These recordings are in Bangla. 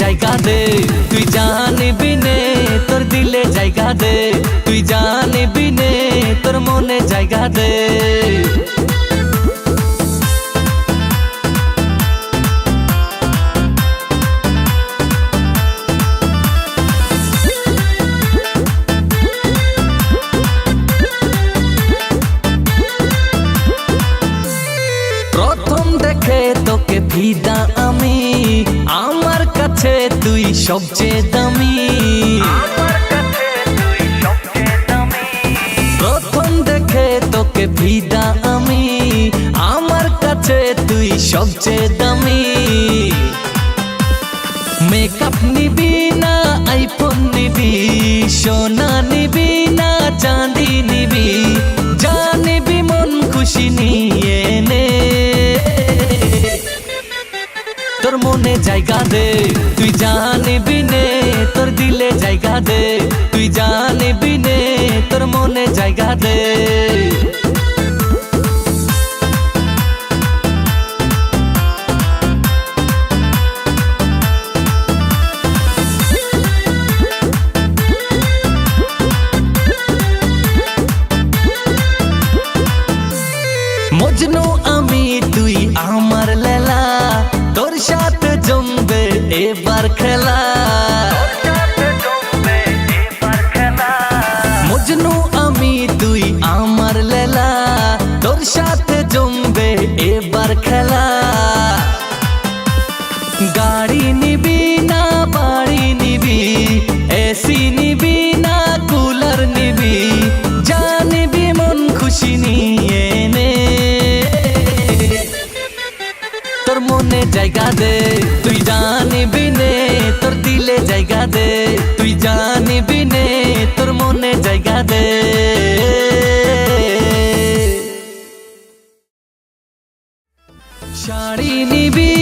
জায়গা দে, তুই জানিবি নে, তোর দিলে জায়গা দে। তুই জানিবি নে, তোর মনে জায়গা দে। প্রথম দেখে তোকে ফিদা আমি, আমার কাছে তুই সবচেয়ে দামি। প্রথম দেখে তোকে ফিদা আমি। আমার কাছে তুই সবচেয়ে দামি। মেকআপ নিবি না আইফোন নিবি সোনা মনে জায়গা দে। তুই জানিবি নে, তোর দিলে জায়গা দে। তুই জানিবি নে, তোর মনে জায়গা দে। নিবি না পানি নিবি। এসি নিবি না, কুলার নিবি। জানিবি মন খুশি নিয়ে নে। তোর মনে জায়গা দে, তুই জানিবি নে, তোর দিলে জায়গা দে। তুই জানিবি নে, তোর মনে জায়গা দে। শাড়ি নিবি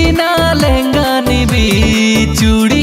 చూడి